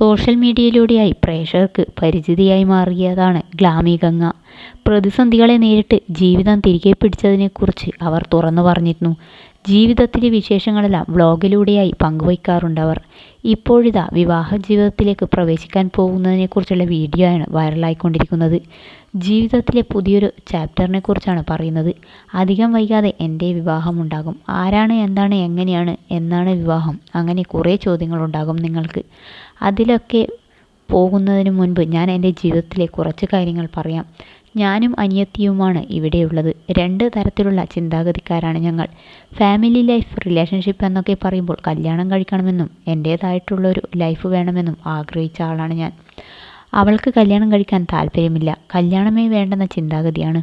Social മീഡിയയിലൂടെയായി പ്രേക്ഷകർക്ക് പരിചിതിയായി മാറിയതാണ് ഗ്ലാമി ഗംഗ. പ്രതിസന്ധികളെ നേരിട്ട് ജീവിതം തിരികെ പിടിച്ചതിനെക്കുറിച്ച് അവർ തുറന്നു പറഞ്ഞിരുന്നു. ജീവിതത്തിലെ വിശേഷങ്ങളെല്ലാം വ്ളോഗിലൂടെയായി പങ്കുവയ്ക്കാറുണ്ടവർ. ഇപ്പോഴിതാ വിവാഹ ജീവിതത്തിലേക്ക് പ്രവേശിക്കാൻ പോകുന്നതിനെക്കുറിച്ചുള്ള വീഡിയോ ആണ് വൈറലായിക്കൊണ്ടിരിക്കുന്നത്. ജീവിതത്തിലെ പുതിയൊരു ചാപ്റ്ററിനെ കുറിച്ചാണ് പറയുന്നത്. അധികം വൈകാതെ എന്റെ വിവാഹം ഉണ്ടാകും. ആരാണ് എന്താണ് എങ്ങനെയാണ് എന്നാണ് വിവാഹം. അങ്ങനെ കുറേ ചോദ്യങ്ങളുണ്ടാകും നിങ്ങൾക്ക്. അതിലൊക്കെ പോകുന്നതിന് മുൻപ് ഞാൻ എന്റെ ജീവിതത്തിലെ കുറച്ച് കാര്യങ്ങൾ പറയാം. ഞാനും അനിയത്തിയുമാണ് ഇവിടെയുള്ളത്. രണ്ട് തരത്തിലുള്ള ചിന്താഗതിക്കാരാണ് ഞങ്ങൾ. ഫാമിലി ലൈഫ് റിലേഷൻഷിപ്പ് എന്നൊക്കെ പറയുമ്പോൾ കല്യാണം കഴിക്കണമെന്നും എന്റേതായിട്ടുള്ളൊരു ലൈഫ് വേണമെന്നും ആഗ്രഹിച്ച ആളാണ് ഞാൻ. അവൾക്ക് കല്യാണം കഴിക്കാൻ താല്പര്യമില്ല. കല്യാണമേ വേണ്ടെന്ന ചിന്താഗതിയാണ്.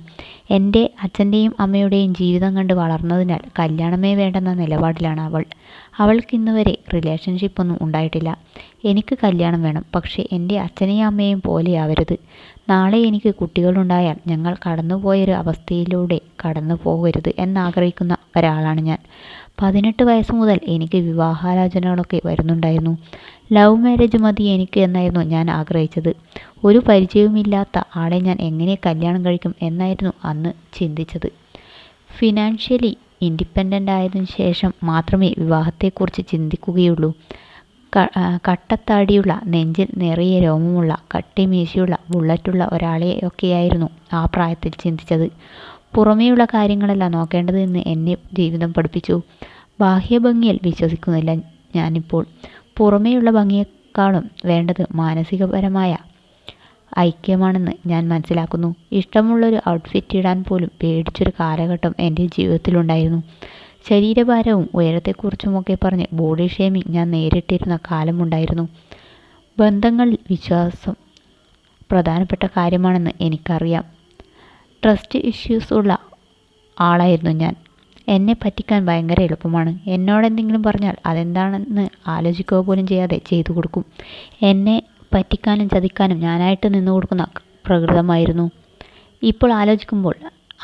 എന്റെ അച്ഛന്റെയും അമ്മയുടെയും ജീവിതം കണ്ട് വളർന്നതിനാൽ കല്യാണമേ വേണ്ടെന്ന നിലപാടിലാണ് അവൾ. അവൾക്ക് ഇന്നുവരെ റിലേഷൻഷിപ്പൊന്നും ഉണ്ടായിട്ടില്ല. എനിക്ക് കല്യാണം വേണം. പക്ഷേ എന്റെ അച്ഛനെയും അമ്മയെയും പോലെയാവരുത് നാളെ എനിക്ക് കുട്ടികളുണ്ടായാൽ ഞങ്ങൾ കടന്നുപോയൊരു അവസ്ഥയിലൂടെ കടന്നു പോകരുത് എന്നാഗ്രഹിക്കുന്ന ഒരാളാണ് ഞാൻ. പതിനെട്ട് വയസ്സ് മുതൽ എനിക്ക് വിവാഹാലോചനകളൊക്കെ വരുന്നുണ്ടായിരുന്നു. ലവ് മാരേജ് മതി എനിക്ക് എന്നായിരുന്നു ഞാൻ ആഗ്രഹിച്ചത്. ഒരു പരിചയവുമില്ലാത്ത ആളെ ഞാൻ എങ്ങനെ കല്യാണം കഴിക്കും എന്നായിരുന്നു അന്ന് ചിന്തിച്ചത്. ഫിനാൻഷ്യലി ഇൻഡിപെൻഡന്റ് ആയതിനു ശേഷം മാത്രമേ വിവാഹത്തെക്കുറിച്ച് ചിന്തിക്കുകയുള്ളൂ. കട്ടത്താടിയുള്ള നെഞ്ചിൽ നിറയെ രോമമുള്ള കട്ടിമീശയുള്ള ബുള്ളറ്റുള്ള ഒരാളെയൊക്കെയായിരുന്നു ആ പ്രായത്തിൽ ചിന്തിച്ചത്. പുറമേയുള്ള കാര്യങ്ങളല്ല നോക്കേണ്ടത് എന്ന് എന്നെ ജീവിതം പഠിപ്പിച്ചു. ബാഹ്യഭംഗിയിൽ വിശ്വസിക്കുന്നില്ല ഞാനിപ്പോൾ. പുറമേയുള്ള ഭംഗിയേക്കാളും വേണ്ടത് മാനസികപരമായ ഐക്യമാണെന്ന് ഞാൻ മനസ്സിലാക്കുന്നു. ഇഷ്ടമുള്ളൊരു ഔട്ട്ഫിറ്റ് ഇടാൻ പോലും പേടിച്ചൊരു കാലഘട്ടം എന്റെ ജീവിതത്തിലുണ്ടായിരുന്നു. ശരീരഭാരവും ഉയരത്തെക്കുറിച്ചുമൊക്കെ പറഞ്ഞ് ബോഡി ഷേമിംഗ് ഞാൻ നേരിട്ടിരുന്ന കാലമുണ്ടായിരുന്നു. ബന്ധങ്ങൾ വിശ്വാസം പ്രധാനപ്പെട്ട കാര്യമാണെന്ന് എനിക്കറിയാം. ട്രസ്റ്റ് ഇഷ്യൂസ് ഉള്ള ആളായിരുന്നു ഞാൻ. എന്നെ പറ്റിക്കാൻ ഭയങ്കര എളുപ്പമാണ്. എന്നോട് എന്തെങ്കിലും പറഞ്ഞാൽ അതെന്താണെന്ന് ആലോചിക്കുക പോലും ചെയ്യാതെ ചെയ്തു കൊടുക്കും. എന്നെ പറ്റിക്കാനും ചതിക്കാനും ഞാനായിട്ട് നിന്നു കൊടുക്കുന്ന പ്രകൃതമായിരുന്നു. ഇപ്പോൾ ആലോചിക്കുമ്പോൾ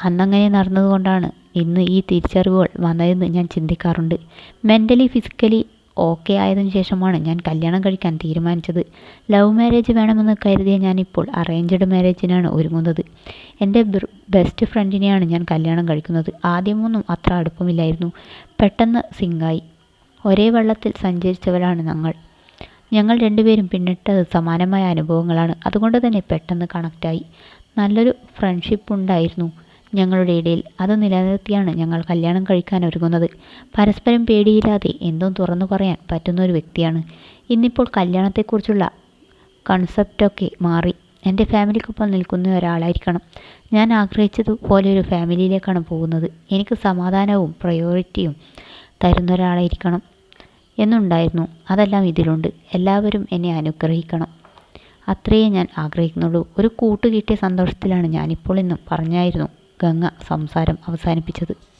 അന്നങ്ങനെ നടന്നതുകൊണ്ടാണ് ഇന്ന് ഈ തിരിച്ചറിവുകൾ വന്നതെന്ന് ഞാൻ ചിന്തിക്കാറുണ്ട്. മെന്റലി ഫിസിക്കലി ഓക്കെ ആയതിനു ശേഷമാണ് ഞാൻ കല്യാണം കഴിക്കാൻ തീരുമാനിച്ചത്. ലവ് മാരേജ് വേണമെന്ന് കരുതിയ ഞാനിപ്പോൾ അറേഞ്ച്ഡ് മാരേജിനാണ് ഒരുങ്ങുന്നത്. എന്റെ ബെസ്റ്റ് ഫ്രണ്ടിനെയാണ് ഞാൻ കല്യാണം കഴിക്കുന്നത്. ആദ്യമൊന്നും അത്ര അടുപ്പമില്ലായിരുന്നു. പെട്ടെന്ന് സിംഗായി ഒരേ വെള്ളത്തിൽ സഞ്ചരിച്ചവരാണ് ഞങ്ങൾ. ഞങ്ങൾ രണ്ടുപേരും പിന്നിട്ടത് സമാനമായ അനുഭവങ്ങളാണ്. അതുകൊണ്ട് തന്നെ പെട്ടെന്ന് കണക്റ്റായി നല്ലൊരു ഫ്രണ്ട്ഷിപ്പ് ഉണ്ടായിരുന്നു. ഞങ്ങളുടെ ഇടയിൽ അത് നിലനിർത്തിയാണ് ഞങ്ങൾ കല്യാണം കഴിക്കാൻ ഒരുങ്ങുന്നത്. പരസ്പരം പേടിയില്ലാതെ എന്തും തുറന്നു പറയാൻ പറ്റുന്ന ഒരു വ്യക്തിയാണ്. ഇന്നിപ്പോൾ കല്യാണത്തെക്കുറിച്ചുള്ള കൺസെപ്റ്റൊക്കെ മാറി. എന്റെ ഫാമിലിക്കൊപ്പം നിൽക്കുന്ന ഒരാളായിരിക്കണം. ഞാൻ ആഗ്രഹിച്ചതുപോലെ ഒരു ഫാമിലിയിലേക്കാണ് പോകുന്നത്. എനിക്ക് സമാധാനവും പ്രയോറിറ്റിയും തരുന്ന ഒരാളായിരിക്കണം എന്നുണ്ടായിരുന്നു. അതെല്ലാം ഇതിലുണ്ട്. എല്ലാവരും എന്നെ അനുഗ്രഹിക്കണം. അത്രയേ ഞാൻ ആഗ്രഹിക്കുന്നുള്ളൂ. ഒരു കൂട്ടുകിട്ടിയ സന്തോഷത്തിലാണ് ഞാനിപ്പോൾ ഇന്നും പറഞ്ഞായിരുന്നു. ഗംഗ സംസാരം അവസാനിപ്പിച്ചത്.